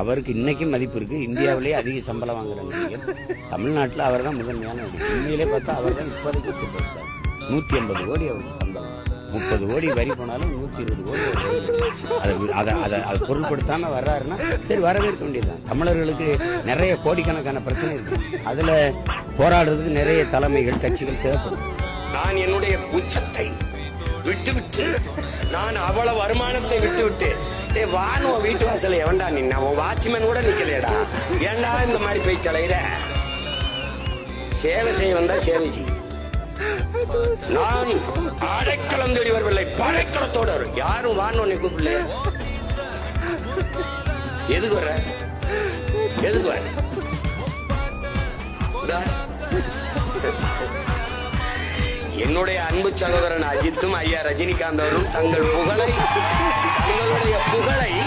அவருக்கு இன்னைக்கும் மதிப்பு இருக்கு. இந்தியாவிலேயே அதிக சம்பளம் வாங்குற நடிகர். தமிழ்நாட்டில் அவர் தான் முதன்மையான நடிகர். உண்மையிலே பார்த்தா அவர் தான் இப்போதைக்கு சூப்பர் ஸ்டார் நூத்தி எண்பது கோடி அவருக்கு சம்பளம். முப்பது கோடி வரி போனாலும் நூத்தி இருபது கோடி அதை அதை அதை அதை பொருள்படுத்தாம வர்றாருன்னா சரி வரவேற்க வேண்டியதுதான். தமிழர்களுக்கு நிறைய கோடிக்கணக்கான பிரச்சனை இருக்கு. அதுல போராடுறதுக்கு நிறைய தலைமைகள் கட்சிகள் தேவைப்படும். நான் என்னுடைய உச்சத்தை விட்டுவிட்டு நான் அவ்வளவு வருமானத்தை விட்டுவிட்டு டே வான்னு உன் வீட்டு வாசல எவன்டா நின்ன? உன் வாட்ச்மேன் கூட நிக்கலையடா. ஏன்டா இந்த மாதிரி போய் தலையிற சேவை செய்ய வந்தா சேவை செய். நான் அடைக்கலம் தேடி வரவில்லை படைக்கலத்தோட வரும். யாரும் வான்னு உன்னை கூப்பிடல? எதுக்கு வர எதுக்கு வர என்னுடைய அன்பு சகோதரன் அஜித்தும் ஐயா ரஜினிகாந்த் அவரும் தங்கள் புகழை தங்களுடைய புகழை தங்களுடைய